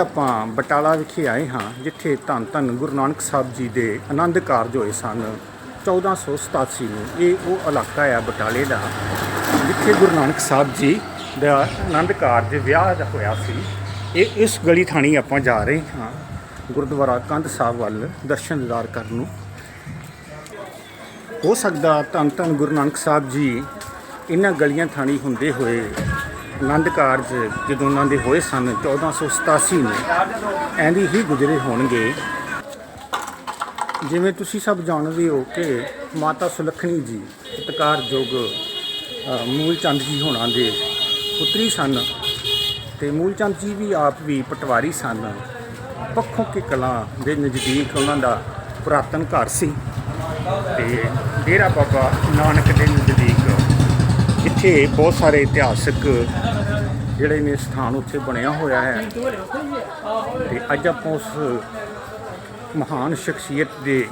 ਆਪਾਂ ਬਟਾਲਾ ਵਿਖੇ ਆਏ ਹਾਂ, ਜਿੱਥੇ ਧੰਨ ਧੰਨ ਗੁਰੂ ਨਾਨਕ ਸਾਹਿਬ ਜੀ ਦੇ ਆਨੰਦ ਕਾਰਜ ਹੋਏ ਸਨ। 1487 ਨੂੰ ਇਹ ਉਹ ਇਲਾਕਾ ਆ ਬਟਾਲੇ ਦਾ, ਜਿੱਥੇ ਗੁਰੂ ਨਾਨਕ ਸਾਹਿਬ ਜੀ ਦਾ ਆਨੰਦ ਕਾਰਜ ਵਿਆਹ ਦਾ ਹੋਇਆ ਸੀ। ਇਹ ਇਸ ਗਲੀ ਥਾਣੀ ਆਪਾਂ ਜਾ ਰਹੇ ਹਾਂ, ਗੁਰਦੁਆਰਾ ਕੰਧ ਸਾਹਿਬ ਵੱਲ ਦਰਸ਼ਨ ਦਿਦਾਰ ਕਰਨ ਨੂੰ। ਹੋ ਸਕਦਾ ਧੰਨ ਧੰਨ ਗੁਰੂ ਨਾਨਕ ਸਾਹਿਬ ਜੀ ਇਹਨਾਂ ਗਲੀਆਂ ਥਾਣੀ ਹੁੰਦੇ ਹੋਏ ਆਨੰਦ ਕਾਰਜ ਜਦੋਂ ਉਹਨਾਂ ਦੇ ਹੋਏ ਸਨ 1487 ਨੂੰ ਐਂਦੀ ਹੀ ਗੁਜ਼ਰੇ ਹੋਣਗੇ। ਜਿਵੇਂ ਤੁਸੀਂ ਸਭ ਜਾਣਦੇ ਹੋ ਕਿ ਮਾਤਾ ਸੁਲੱਖਣੀ ਜੀ ਸਤਿਕਾਰਯੋਗ ਅ, ਮੂਲ ਚੰਦ ਜੀ ਹੋਣਾ ਦੇ ਪੁੱਤਰੀ ਸਨ ਤੇ ਮੂਲ ਚੰਦ ਜੀ ਵੀ ਆਪ ਵੀ ਪਟਵਾਰੀ ਸਨ। ਪੱਖੋਂ ਕੇ ਕਲਾਂ ਦੇ ਨਜ਼ਦੀਕ ਉਹਨਾਂ ਦਾ ਪੁਰਾਤਨ ਘਰ ਸੀ ਤੇ ਡੇਰਾ ਬਾਬਾ ਨਾਨਕ ਦੇ ਨਜ਼ਦੀਕ ਇੱਥੇ ਬਹੁਤ ਸਾਰੇ ਇਤਿਹਾਸਕ ਜਿਹੜੇ ਨੇ ਸਥਾਨ ਉੱਥੇ ਬਣਿਆ ਹੋਇਆ ਹੈ। ਤੇ ਅੱਜ ਆਪਾਂ ਉਸ ਮਹਾਨ ਸ਼ਖਸੀਅਤ ਦੇ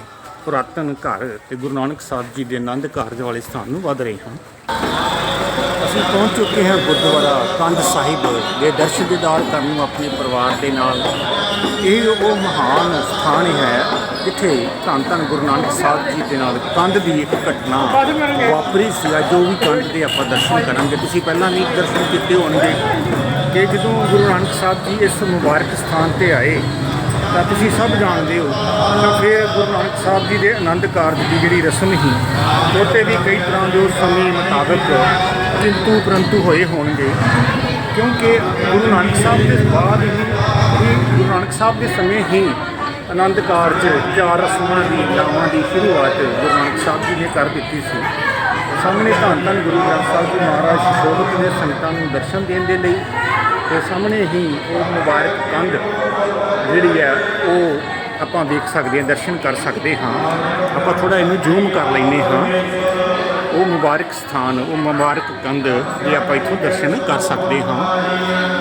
ਪੁਰਾਤਨ ਘਰ ਤੇ ਗੁਰੂ ਨਾਨਕ ਸਾਹਿਬ ਜੀ ਦੇ ਆਨੰਦ ਕਾਰਜ ਵਾਲੇ ਸਥਾਨ ਨੂੰ ਵਧ ਰਹੇ ਹਾਂ। ਅਸੀਂ ਪਹੁੰਚ ਚੁੱਕੇ ਹਾਂ ਗੁਰਦੁਆਰਾ ਕੰਧ ਸਾਹਿਬ ਦੇ ਦਰਸ਼ਨ ਦੀਦਾਰ ਕਰਨ ਨੂੰ ਆਪਣੇ ਪਰਿਵਾਰ ਦੇ ਨਾਲ। ਇਹ ਉਹ ਮਹਾਨ ਸਥਾਨ ਹੈ ਜਿੱਥੇ ਧੰਨ ਧੰਨ ਗੁਰੂ ਨਾਨਕ ਸਾਹਿਬ ਜੀ ਦੇ ਨਾਲ ਕੰਧ ਦੀ ਇੱਕ ਘਟਨਾ ਵਾਪਰੀ ਸੀ। ਅੱਜ ਜੋ ਵੀ ਕੰਧ ਦੇ ਆਪਾਂ ਦਰਸ਼ਨ ਕਰਾਂਗੇ। ਤੁਸੀਂ ਪਹਿਲਾਂ ਵੀ ਦਰਸ਼ਨ ਕੀਤੇ ਹੋਣਗੇ ਕਿ ਜਦੋਂ ਗੁਰੂ ਨਾਨਕ ਸਾਹਿਬ ਜੀ ਇਸ ਮੁਬਾਰਕ ਸਥਾਨ ਤੇ ਆਏ ਤਾਂ ਤੁਸੀਂ ਸਭ ਜਾਣਦੇ ਹੋ। ਤਾਂ ਫਿਰ ਗੁਰੂ ਨਾਨਕ ਸਾਹਿਬ ਜੀ ਦੇ ਆਨੰਦ ਕਾਰਜ ਦੀ ਜਿਹੜੀ ਰਸਮ ਸੀ, ਉਹਤੇ ਵੀ ਕਈ ਤਰ੍ਹਾਂ ਦੇ ਉਸ ਸਮੇਂ ਮੁਤਾਬਕ ਕਿੰਤੂ ਪਰੰਤੂ ਹੋਏ ਹੋਣਗੇ। ਕਿਉਂਕਿ ਗੁਰੂ ਨਾਨਕ ਸਾਹਿਬ ਦੇ ਬਾਅਦ ਹੀ ਗੁਰੂ ਨਾਨਕ ਸਾਹਿਬ ਦੇ ਸਮੇਂ ਹੀ ਆਨੰਦ ਕਾਰਜ ਚਾਰ ਰਸਮਾਂ ਦੀ ਲਾਵਾਂ ਦੀ ਸ਼ੁਰੂਆਤ ਗੁਰੂ ਨਾਨਕ ਸਾਹਿਬ ਜੀ ਨੇ ਕਰ ਦਿੱਤੀ ਸੀ। ਸਾਹਮਣੇ ਧੰਨ ਧੰਨ ਗੁਰੂ ਗ੍ਰੰਥ ਸਾਹਿਬ ਜੀ ਮਹਾਰਾਜ ਸ਼ੋਭਤ ਦੇ ਸੰਗਤਾਂ ਨੂੰ ਦਰਸ਼ਨ ਦੇਣ ਦੇ ਲਈ ਤੇ ਸਾਹਮਣੇ ਹੀ ਉਹ ਮੁਬਾਰਕ ਕੰਧ ਜਿਹੜੀ ਹੈ ਉਹ ਆਪਾਂ ਦੇਖ ਸਕਦੇ ਹਾਂ ਦਰਸ਼ਨ ਕਰ ਸਕਦੇ ਹਾਂ। ਆਪਾਂ ਥੋੜਾ ਇਹਨੂੰ ਜ਼ੂਮ ਕਰ ਲੈਨੇ ਹਾਂ। ਉਹ ਮੁਬਾਰਕ ਸਥਾਨ ਉਹ ਮੁਬਾਰਕ ਕੰਧ ਦੇ ਆਪਾਂ ਇੱਥੋਂ ਦਰਸ਼ਨ ਕਰ ਸਕਦੇ ਹਾਂ।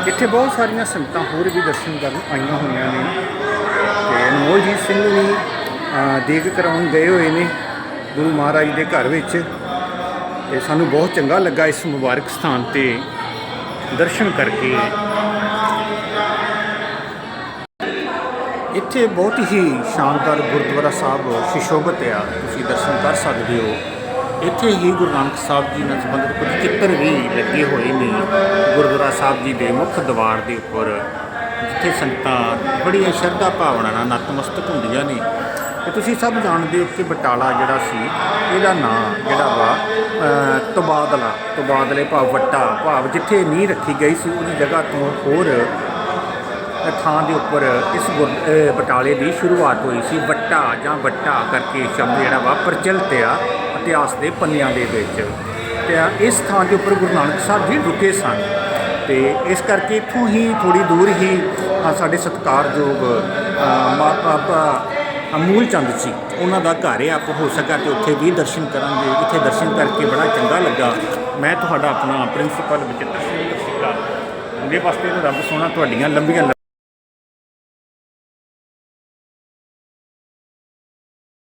ਇੱਥੇ ਬਹੁਤ ਸਾਰੀਆਂ ਸੰਗਤਾਂ ਹੋਰ ਵੀ ਦਰਸ਼ਨ ਕਰਨ ਆਈਆਂ ਹੋਈਆਂ ਨੇ। ਤੇ ਅਨਮੋਲਜੀਤ ਸਿੰਘ ਵੀ ਅ, ਕਰਾਉਣ ਗਏ ਹੋਏ ਨੇ ਗੁਰੂ ਮਹਾਰਾਜ ਦੇ ਘਰ ਵਿੱਚ। ਤੇ ਸਾਨੂੰ ਬਹੁਤ ਚੰਗਾ ਲੱਗਾ ਇਸ ਮੁਬਾਰਕ ਸਥਾਨ ਤੇ ਦਰਸ਼ਨ ਕਰਕੇ। ਇੱਥੇ ਬਹੁਤ ਹੀ ਸ਼ਾਨਦਾਰ ਗੁਰਦੁਆਰਾ ਸਾਹਿਬ ਸ਼ਿਸ਼ੋਭਤ ਆ ਤੁਸੀਂ ਦਰਸ਼ਨ ਕਰ ਸਕਦੇ ਹੋ। ਇੱਥੇ ਹੀ ਗੁਰੂ ਨਾਨਕ ਸਾਹਿਬ ਜੀ ਨਾਲ ਸੰਬੰਧਿਤ ਕੁਝ ਚਿੱਤਰ ਵੀ ਲੱਗੇ ਹੋਏ ਨੇ। ਗੁਰਦੁਆਰਾ ਸਾਹਿਬ ਜੀ ਦੇ ਮੁੱਖ ਦਵਾਰ ਦੇ ਉੱਪਰ, ਜਿੱਥੇ ਸੰਗਤਾਂ ਬੜੀਆਂ ਸ਼ਰਧਾ ਭਾਵਨਾ ਨਾਲ ਨਤਮਸਤਕ ਹੁੰਦੀਆਂ ਨੇ। ਤੇ ਤੁਸੀਂ ਸਭ ਜਾਣਦੇ ਹੋ ਕਿ ਬਟਾਲਾ ਜਿਹੜਾ ਸੀ ਇਹਦਾ ਨਾਂ ਜਿਹੜਾ ਵਾ ਤਬਾਦਲਾ ਤਬਾਦਲੇ ਭਾਵ ਵੱਟਾ ਭਾਵ ਜਿੱਥੇ ਨੀਂਹ ਰੱਖੀ ਗਈ ਸੀ ਉਹਦੀ ਜਗ੍ਹਾ ਤੋਂ ਹੋਰ ਥਾਂ ਦੇ ਉੱਪਰ ਇਸ ਗੁਰ- ਬਟਾਲੇ ਦੀ ਸ਼ੁਰੂਆਤ ਹੋਈ ਸੀ ਵੱਟਾ ਜਾਂ ਵੱਟਾ ਕਰਕੇ ਸ਼ਬਦ ਜਿਹੜਾ ਵਾ ਪ੍ਰਚਲਿਤ ਆ ਇਤਿਹਾਸ ਦੇ ਪੰਨਿਆਂ ਦੇ ਵਿੱਚ। ਤੇ ਇਸ ਥਾਂ ਦੇ ਉੱਪਰ ਗੁਰੂ ਨਾਨਕ ਸਾਹਿਬ ਜੀ ਰੁਕੇ ਸਨ। ਤੇ ਇਸ ਕਰਕੇ ਇੱਥੋਂ ਹੀ ਥੋੜੀ ਦੂਰ ਹੀ ਸਾਡੇ ਸਤਿਕਾਰਯੋਗ ਅ, ਬਾਬਾ ਅਮੂਲ ਚੰਦ ਜੀ, ਉਹਨਾਂ ਦਾ ਘਰ ਹੈ, ਆਪ ਹੋ ਸਕਾ ਤੇ ਉੱਥੇ ਵੀ ਦਰਸ਼ਨ ਕਰਾਂਗੇ। ਇੱਥੇ ਦਰਸ਼ਨ ਕਰਕੇ ਬੜਾ ਚੰਗਾ ਲੱਗਾ। ਮੈਂ ਤੁਹਾਡਾ ਆਪਣਾ ਪ੍ਰਿੰਸੀਪਲ ਬਚਿੱਤਰ ਸਿੰਘ ਸਿੱਕਾ ਉਹਦੇ ਵਾਸਤੇ ਰੱਬ ਸੋਹਣਾ, ਤੁਹਾਡੀਆਂ ਲੰਬੀਆਂ